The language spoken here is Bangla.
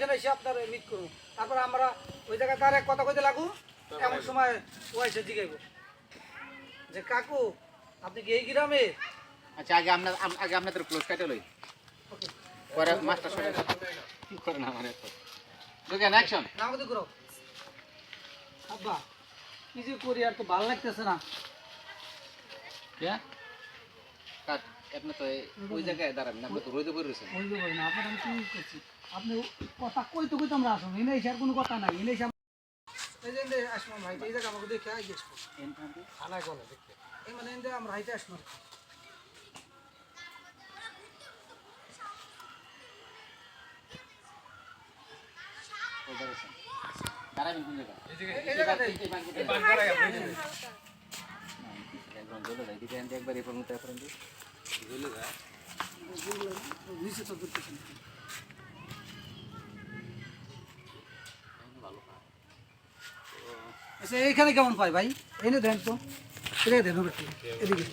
এখানে এসে আপনার মিট করব তারপর আমরা ওই জায়গায় তার কথা কইতে লাগু এমন সময় ও এসে জিগাইব। যে কাকু আপনি কি এই গ্রামে? আচ্ছা আগে আপনার আগে আপনাদের ক্লোজ কাটে লই। পরে মাস্টার সাহেব কি করেন আমার এত। দুজন অ্যাকশন না আমাদের করো। আব্বা কি যে করি আর তো ভালো লাগতেছে না। কাট আপনি তো ওই জায়গায় দাঁড়াবেন আপনি তো রোদে পড়ে রয়েছেন বলতে না আপনার আমি কি করছি? আপনি কথা কইতে কইতে আমরা আসুন এনে এসে কোনো কথা নাই এনে এসে এই যে আসব ভাই এই জায়গা আমাকে দেখে আই গেছি। খানায় গলা দেখতে এই মানে এনে আমরা হাইতে আসব দাঁড়াবেন কোন জায়গায়? এই জায়গাটাই এই বাঙ্কিতে একবার এরপর মতো এরপর নিচে তো করতেছি না। আচ্ছা এইখানে কেমন পাই ভাই? এনে দেন তো। এদিকে দেন এদিকে?